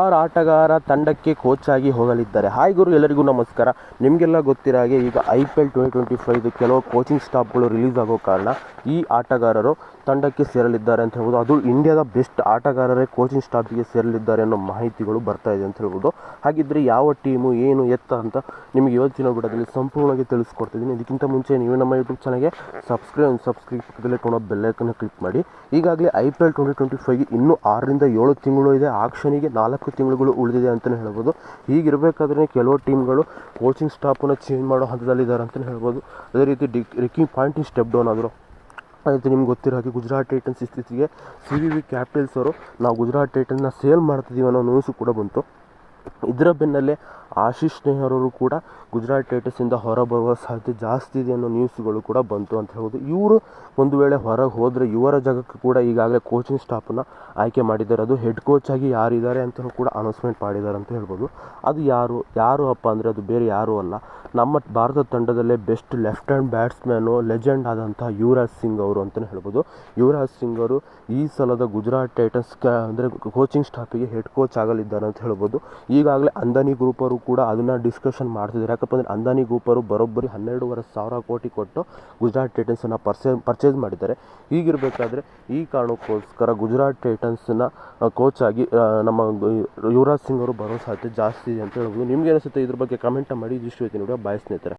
R ಆಟಗಾರ ತಂಡಕ್ಕೆ coach ಆಗಿ ಹೋಗಲಿದ್ದಾರೆ. ಹಾಯ್ ಗುರು, ಎಲ್ಲರಿಗೂ ನಮಸ್ಕಾರ. ನಿಮಗೆಲ್ಲ ಗೊತ್ತಿರೋ ಹಾಗೆ ಈಗ I P L twenty twenty five ಕೆಲವು ಕೋಚಿಂಗ್ ಸ್ಟಾಫ್ಗಳು ರಿಲೀಸ್ ಆಗೋ ಕಾರಣ ಈ ಆಟಗಾರರು ತಂಡಕ್ಕೆ ಸೇರಲಿದ್ದಾರೆ ಅಂತ ಹೇಳ್ಬೋದು. ಅದು ಇಂಡಿಯಾದ ಬೆಸ್ಟ್ ಆಟಗಾರರೇ ಕೋಚಿಂಗ್ ಸ್ಟಾಫಿಗೆ ಸೇರಲಿದ್ದಾರೆ ಅನ್ನೋ ಮಾಹಿತಿಗಳು ಬರ್ತಾ ಇದೆ ಅಂತ ಹೇಳ್ಬೋದು. ಹಾಗಿದ್ದರೆ ಯಾವ ಟೀಮು ಏನು ಎತ್ತ ಅಂತ ನಿಮಗೆ ಇವತ್ತಿನ ಬಿಡೋದಲ್ಲಿ ಸಂಪೂರ್ಣವಾಗಿ ತಿಳಿಸ್ಕೊಡ್ತಿದ್ದೀನಿ. ಇದಕ್ಕಿಂತ ಮುಂಚೆ ನೀವು ನಮ್ಮ ಯೂಟ್ಯೂಬ್ ಚಾನಲ್ಗೆ ಸಬ್ಸ್ಕ್ರೈಬ್ ಸಬ್ಸ್ಕ್ರೈಬ್ ಕೊಡೋ ಬೆಲ್ಲೈಕನ್ನು ಕ್ಲಿಕ್ ಮಾಡಿ. ಈಗಾಗಲೇ I P L twenty twenty ಫೈವ್ಗೆ ಇನ್ನೂ ಆರರಿಂದ ಏಳು ತಿಂಗಳು ಇದೆ. ಆಕ್ಷನಿಗೆ ನಾಲ್ಕು ತಿಂಗಳುಗಳು ಉಳಿದಿದೆ ಅಂತಲೇ ಹೇಳ್ಬೋದು. ಹೀಗಿರಬೇಕಾದ್ರೆ ಕೆಲವು ಟೀಮ್ಗಳು ಕೋಚಿಂಗ್ ಸ್ಟಾಫನ್ನು ಚೇಂಜ್ ಮಾಡೋ ಹಂತದಲ್ಲಿದ್ದಾರೆ ಅಂತಲೇ ಹೇಳ್ಬೋದು. ಅದೇ ರೀತಿ ಡಿ ರಿಕಿಂಗ್ ಪಾಯಿಂಟಿಂಗ್ ಸ್ಟೆಪ್ ಡೌನ್ ಆದರು. ಅದೇ ನಿಮ್ಗೆ ಗೊತ್ತಿರೋ ಹಾಗೆ ಗುಜರಾತ್ ಟೈಟನ್ಸ್ ಇತ್ತೀಚೆಗೆ ಸಿ ವಿ ವಿ ಕ್ಯಾಪಿಟಲ್ಸ್ ಅವರು, ನಾವು ಗುಜರಾತ್ ಟೈಟನ್ನ ಸೇಲ್ ಮಾಡ್ತಿದ್ದೀವಿ ಅನ್ನೋ ನ್ಯೂಸು ಕೂಡ ಬಂತು. ಇದರ ಬೆನ್ನಲ್ಲೇ ಆಶೀಶ್ ನೆಹರವರು ಕೂಡ ಗುಜರಾತ್ ಟೈಟನ್ಸಿಂದ ಹೊರಬರುವ ಸಾಧ್ಯತೆ ಜಾಸ್ತಿ ಇದೆ ಅನ್ನೋ ನ್ಯೂಸ್ಗಳು ಕೂಡ ಬಂತು ಅಂತ ಹೇಳ್ಬೋದು. ಇವರು ಒಂದು ವೇಳೆ ಹೊರಗೆ ಹೋದರೆ ಇವರ ಜಾಗಕ್ಕೆ ಕೂಡ ಈಗಾಗಲೇ ಕೋಚಿಂಗ್ ಸ್ಟಾಫನ್ನ ಆಯ್ಕೆ ಮಾಡಿದ್ದಾರೆ. ಅದು ಹೆಡ್ ಕೋಚ್ ಆಗಿ ಯಾರಿದ್ದಾರೆ ಅಂತ ಕೂಡ ಅನೌನ್ಸ್ಮೆಂಟ್ ಮಾಡಿದ್ದಾರೆ ಅಂತ ಹೇಳ್ಬೋದು. ಅದು ಯಾರು ಯಾರು ಅಪ್ಪ ಅಂದರೆ ಅದು ಬೇರೆ ಯಾರೂ ಅಲ್ಲ. ನಮ್ಮ Bharat ತಂಡದಲ್ಲೇ best left hand batsman legend ಆದಂತಹ ಯುವರಾಜ್ ಸಿಂಗ್ ಅವರು ಅಂತಲೇ ಹೇಳ್ಬೋದು. ಯುವರಾಜ್ ಸಿಂಗ್ ಅವರು ಈ ಸಲದ ಗುಜರಾತ್ ಟೈಟನ್ಸ್ ಅಂದರೆ ಕೋಚಿಂಗ್ ಸ್ಟಾಫಿಗೆ ಹೆಡ್ ಕೋಚ್ ಆಗಲಿದ್ದಾರೆ ಅಂತ ಹೇಳ್ಬೋದು. ಈಗಾಗಲೇ ಅಂದಾನಿ ಗ್ರೂಪರು ಕೂಡ ಅದನ್ನು ಡಿಸ್ಕಷನ್ ಮಾಡ್ತಿದ್ದಾರೆ. ಯಾಕಪ್ಪ ಅಂದರೆ ಅಂದಾನಿ ಗ್ರೂಪರು ಬರೋಬ್ಬರಿ ಹನ್ನೆರಡೂವರೆ ಸಾವಿರ ಕೋಟಿ ಕೊಟ್ಟು ಗುಜರಾತ್ ಟೈಟನ್ಸನ್ನು ಪರ್ಸೇ ಪರ್ಚೇಸ್ ಮಾಡಿದ್ದಾರೆ. ಹೀಗಿರಬೇಕಾದ್ರೆ ಈ ಕಾರಣಕ್ಕೋಸ್ಕರ ಗುಜರಾತ್ ಟೈಟನ್ಸನ್ನ ಕೋಚ್ ಆಗಿ ನಮ್ಮ ಯುವರಾಜ್ ಸಿಂಗ್ ಅವರು ಬರೋ ಸಾಧ್ಯತೆ ಜಾಸ್ತಿ ಇದೆ ಅಂತ ಹೇಳ್ಬೋದು. ನಿಮ್ಗೆ ಅನಿಸುತ್ತೆ ಇದ್ರ ಬಗ್ಗೆ ಕಮೆಂಟ್ ಮಾಡಿ. ಇದಿಷ್ಟು ಹೇಳ್ತೀನಿ ನೋಡಿ ಬಾಯ್ ಸ್ನೇಹಿತರೆ.